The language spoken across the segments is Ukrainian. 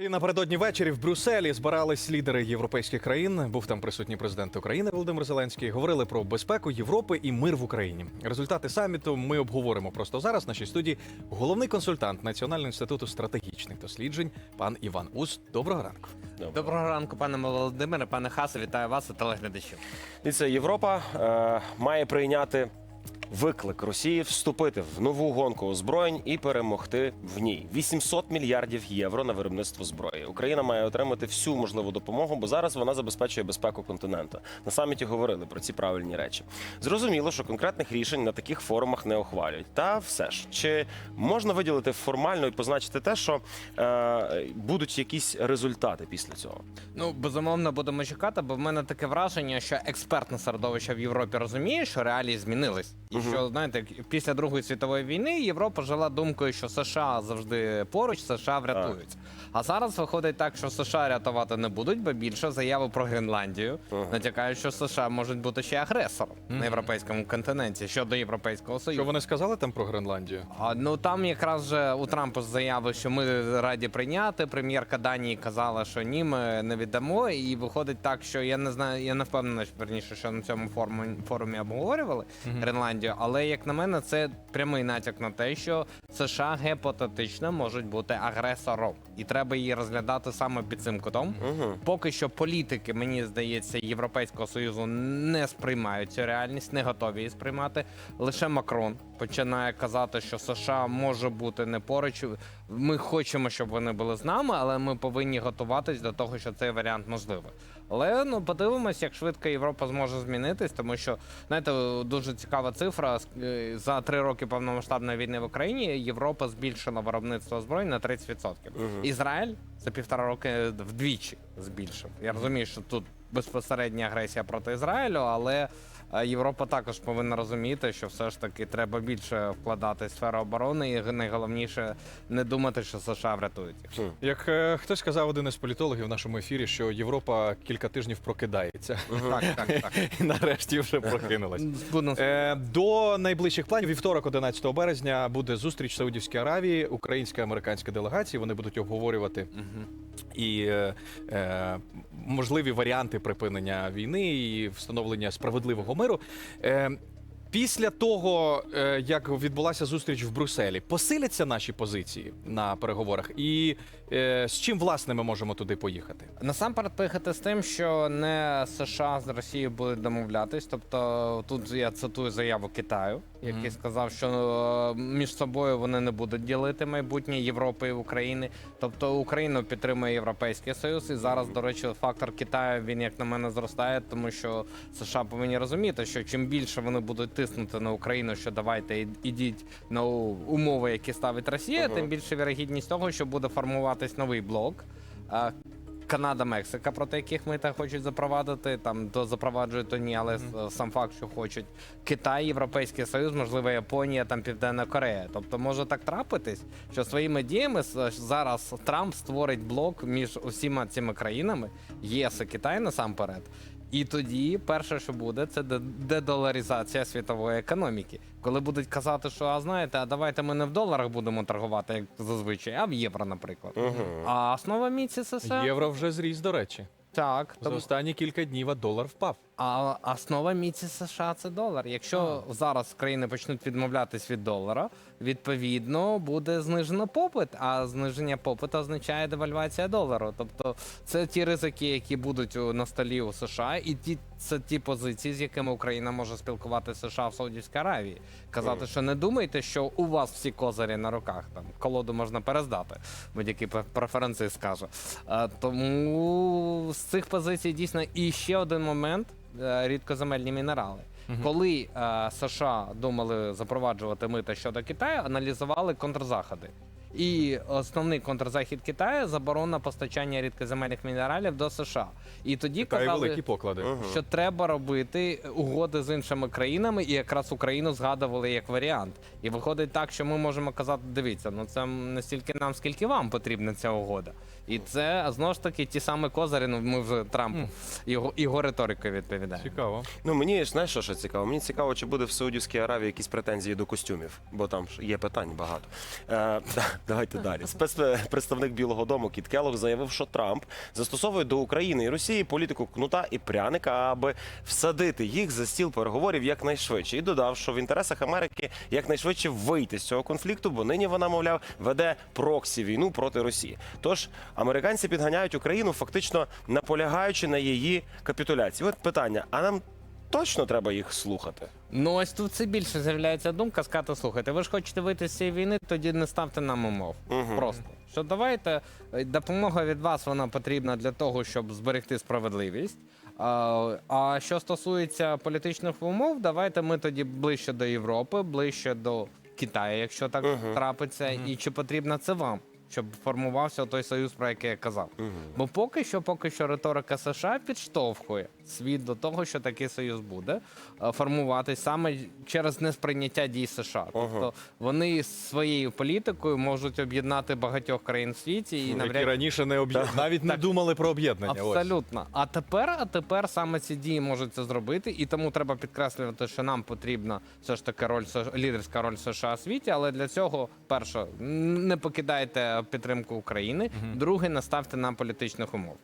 І напередодні ввечері в Брюсселі збирались лідери європейських країн. Був там присутній президент України Володимир Зеленський. Говорили про безпеку Європи і мир в Україні. Результати саміту ми обговоримо просто зараз. В нашій студії головний консультант Національного інституту стратегічних досліджень пан Іван Ус. Доброго ранку. Доброго ранку, пане Володимире, пане Хасе, вітаю вас і телеглядачів. Дивіться, Європа е, має прийняти виклик Росії вступити в нову гонку озброєнь і перемогти в ній. 800 мільярдів євро на виробництво зброї. Україна має отримати всю можливу допомогу, бо зараз вона забезпечує безпеку континенту. На саміті говорили про ці правильні речі. Зрозуміло, що конкретних рішень на таких форумах не ухвалюють. Та все ж чи можна виділити формально і позначити те, що е, будуть якісь результати після цього? Ну, безумовно, будемо чекати, бо в мене таке враження, що експертне середовище в Європі розуміє, що реалії змінились. І що, знаєте, після Другої світової війни Європа жила думкою, що США завжди поруч, США врятують. А зараз виходить так, що США рятувати не будуть, бо більше заяви про Гренландію натякають, що США можуть бути ще агресором на європейському континенті щодо Європейського Союзу. Що вони сказали там про Гренландію? А, ну там якраз же у Трампа заяви, що ми раді прийняти. Прем'єрка Данії казала, що ні, ми не віддамо. І виходить так, що я не знаю, я не впевнений, що, верніше, що на цьому форумі, форумі обговорювали Гренландію. Але як на мене, це прямий натяк на те, що США гепотетично можуть бути агресором, і треба її розглядати саме під цим кутом. Поки що політики, мені здається, Європейського союзу не сприймають цю реальність, не готові її сприймати. Лише Макрон починає казати, що США може бути не поруч. Ми хочемо, щоб вони були з нами, але ми повинні готуватись до того, що цей варіант можливий. Але ну подивимось, як швидко Європа зможе змінитись, тому що знаєте, дуже цікава цифра. Е, За три роки повномасштабної війни в Україні Європа збільшила виробництво зброї на 30%. Ізраїль за півтора роки вдвічі збільшив. Я розумію, що тут безпосередня агресія проти Ізраїлю, але Європа також повинна розуміти, що все ж таки треба більше вкладати в сферу оборони, і найголовніше не думати, що США врятують їх. Як е, хтось сказав один із політологів в нашому ефірі, що Європа кілька тижнів прокидається Так, так, так. і нарешті вже прокинулась. Будемо Е, До найближчих планів вівторок, 11 березня, буде зустріч в Саудівській Аравії, українська американська делегації. Вони будуть обговорювати і е, е, можливі варіанти припинення війни і встановлення справедливого миру. Е, Після того, е, як відбулася зустріч в Брюсселі, посиляться наші позиції на переговорах, і е, з чим власне ми можемо туди поїхати? Насамперед поїхати з тим, що не США з Росією будуть домовлятись. Тобто тут я цитую заяву Китаю, який сказав, що е, між собою вони не будуть ділити майбутнє Європи і України. Тобто Україну підтримує Європейський Союз, і зараз, до речі, фактор Китаю він як на мене зростає, тому що США повинні розуміти, що чим більше вони будуть тиснути на Україну, що давайте ідіть на умови, які ставить Росія, тим більше вірогідність того, що буде формуватись новий блок. Канада, Мексика, проти яких ми так хочуть запровадити. Там то запроваджують, то ні, але с- сам факт, що хочуть Китай, Європейський Союз, можливо, Японія, там Південна Корея. Тобто може так трапитись, що своїми діями зараз Трамп створить блок між усіма цими країнами, ЄС і Китай насамперед. І тоді перше, що буде, це де- дедоларизація світової економіки. Коли будуть казати, що а знаєте, а давайте ми не в доларах будемо торгувати, як зазвичай, а в євро, наприклад. А основа міці США Євро вже зріс, до речі. так, За тому останні кілька днів а долар впав. А основа міці США це долар. Якщо зараз країни почнуть відмовлятись від долара, відповідно буде знижено попит. А зниження попиту означає девальвація долару. Тобто це ті ризики, які будуть на столі у США, і ті це ті позиції, з якими Україна може спілкувати США в Саудівській Аравії. Казати, що не думайте, що у вас всі козирі на руках. Там колоду можна перездати, будь-які пе- преференції скаже. Е, Тому з цих позицій дійсно і ще один момент е, рідкоземельні мінерали. Коли е, США думали запроваджувати мита щодо Китаю, аналізували контрзаходи. І основний контрзахід Китаю заборона постачання рідкоземельних мінералів до США. І тоді Та казали, великі поклади. що треба робити угоди з іншими країнами, і якраз Україну згадували як варіант. І виходить так, що ми можемо казати: дивіться, ну це не стільки нам, скільки вам потрібна ця угода. І це знову ж таки ті самі козирі. Ну ми вже Трампу його його риторикою відповідаємо. Цікаво. Ну мені знаєш, що ще цікаво? Мені цікаво, чи буде в Саудівській Аравії якісь претензії до костюмів, бо там ж є питань багато. Е, Давайте далі. Спецпредставник Білого Дому Кіт Келлог заявив, що Трамп застосовує до України і Росії політику кнута і пряника, аби всадити їх за стіл переговорів якнайшвидше. І додав, що в інтересах Америки якнайшвидше вийти з цього конфлікту, бо нині вона, мовляв, веде проксі війну проти Росії. Тож американці підганяють Україну, фактично наполягаючи на її капітуляції. От питання: а нам точно треба їх слухати? Ну ось тут все більше з'являється думка сказати, слухайте, ви ж хочете вийти з цієї війни, тоді не ставте нам умов. Просто що давайте е, допомога від вас вона потрібна для того, щоб зберегти справедливість. А, а що стосується політичних умов, давайте ми тоді ближче до Європи, ближче до Китаю, якщо так трапиться, і чи потрібно це вам? Щоб формувався той союз, про який я казав. Бо поки що, поки що риторика США підштовхує світ до того, що такий союз буде е, формуватись саме через несприйняття дій США. Тобто вони своєю політикою можуть об'єднати багатьох країн в світі і Які навряд раніше не об'єд... навіть не думали про об'єднання. Ось. Абсолютно. А тепер, а тепер саме ці дії можуть це зробити, і тому треба підкреслювати, що нам потрібна все ж таки роль лідерська роль США в світі. Але для цього, перше, не покидайте підтримку України. Друге, не ставте нам політичних умов.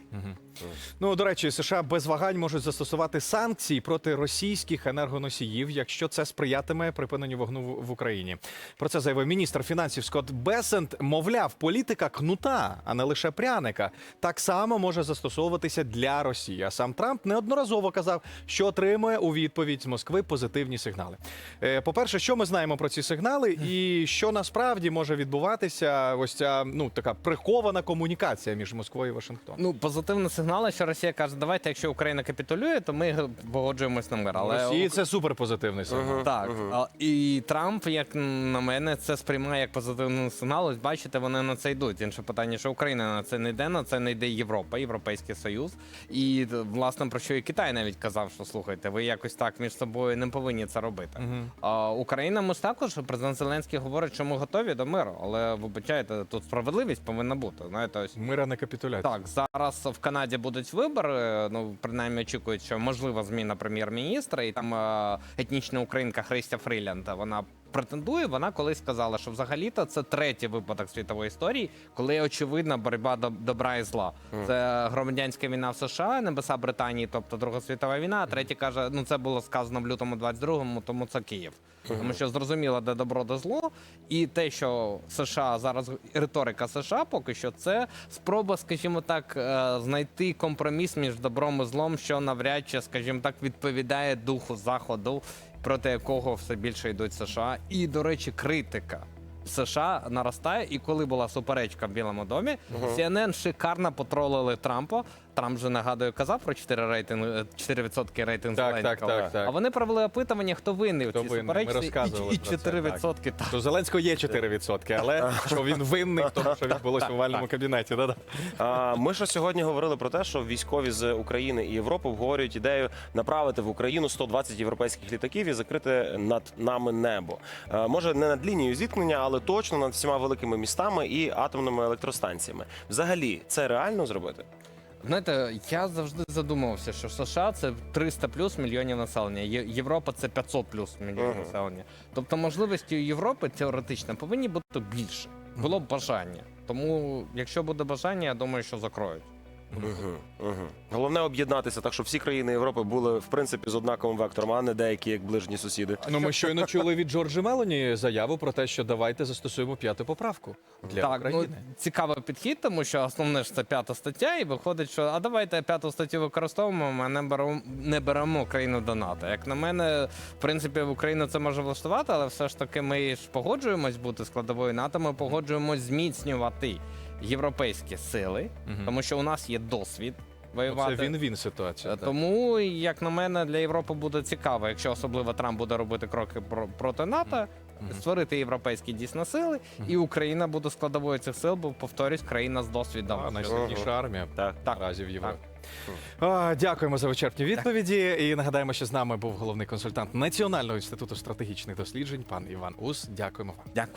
Ну, до речі, США без вагань можуть застосувати санкції проти російських енергоносіїв, якщо це сприятиме припиненню вогну в в Україні. Про це заявив міністр фінансів Скотт Бесент. Мовляв, політика кнута, а не лише пряника, так само може застосовуватися для Росії. А сам Трамп неодноразово казав, що отримує у відповідь з Москви позитивні сигнали. Е, По-перше, що ми знаємо про ці сигнали, і що насправді може відбуватися, ось ця ну така прихована комунікація між Москвою і Вашингтоном. Ну, позитивні сигнали, що Росія каже, давайте, якщо Україна капітулює, то ми погоджуємось на мир. Але Росії це суперпозитивний сигнал. Так, а, і Трамп, як на мене, це сприймає як позитивний сигнал. Ось бачите, вони на це йдуть. Інше питання, що Україна на це не йде, на це не йде Європа, Європейський Союз. І власне про що і Китай навіть казав, що слухайте, ви якось так між собою не повинні це робити. А Україна ми ж також президент Зеленський говорить, що ми готові до миру, але вибачайте, тут справедливість повинна бути. Знаєте, ось Мира не капітуляція. так, зараз в Канаді будуть вибори. Ну принаймні очікують, що можлива зміна прем'єр-міністра, і там е, етнічна українка Христя Фрілянд. Вона претендує. Вона колись сказала, що взагалі-то це третій випадок світової історії, коли очевидна боротьба до добра і зла. Це громадянська війна в США, небеса Британії, тобто Друга світова війна. А третій каже, ну це було сказано в лютому 22-му, тому це Київ. Тому що зрозуміло, де добро, де зло, і те, що США зараз риторика США, поки що це спроба, скажімо так, е, знайти компроміс між добром і злом, що навряд чи, скажімо так, відповідає духу заходу, проти якого все більше йдуть США. І, до речі, критика. США наростає, і коли була суперечка в Білому домі, CNN шикарно потролили Трампа. Трамп же нагадую казав про 4 рейтинг 4% рейтинг Так, Зеленського. так, так, так. А вони провели опитування, хто винний Хто в цій винний. Ми суперечці, розказували і, і про це, 4% так. То Зеленського є 4%, але що він винний в тому, що відбулося в овальному кабінеті. Да-да. А, Ми ж сьогодні говорили про те, що військові з України і Європи обговорюють ідею направити в Україну 120 європейських літаків і закрити над нами небо. А, Може не над лінією зіткнення, але точно над всіма великими містами і атомними електростанціями. Взагалі, це реально зробити? Знаєте, я завжди задумувався, що США це 300 плюс мільйонів населення, Є- Європа це 500 плюс мільйонів Ага. населення. Тобто можливості у Європи теоретично повинні бути більше. Було б бажання. Тому, якщо буде бажання, я думаю, що закроють. Угу. Головне об'єднатися так, щоб всі країни Європи були в принципі з однаковим вектором, а не деякі як ближні сусіди. Ну, ми щойно чули від Джорджі Мелоні заяву про те, що давайте застосуємо п'яту поправку для так, України. ну цікавий підхід, тому що основне ж це п'ята стаття, і виходить, що а давайте п'яту статтю використовуємо, а не беремо не беремо країну до НАТО. Як на мене, в принципі, в Україну це може влаштувати, але все ж таки ми ж погоджуємось бути складовою НАТО. Ми погоджуємось зміцнювати європейські сили, тому що у нас є досвід Ну, воювати. Це він-він ситуація. Е, так. Тому, як на мене, для Європи буде цікаво, якщо особливо Трамп буде робити кроки про- проти НАТО, створити європейські дійсно сили, і Україна буде складовою цих сил, бо повторюсь, країна з досвідом. А, найсильніша армія Так. Так. наразі в Європі. А, дякуємо за вичерпні відповіді. І нагадаємо, що з нами був головний консультант Національного інституту стратегічних досліджень, пан Іван Ус. Дякуємо вам. Дякую.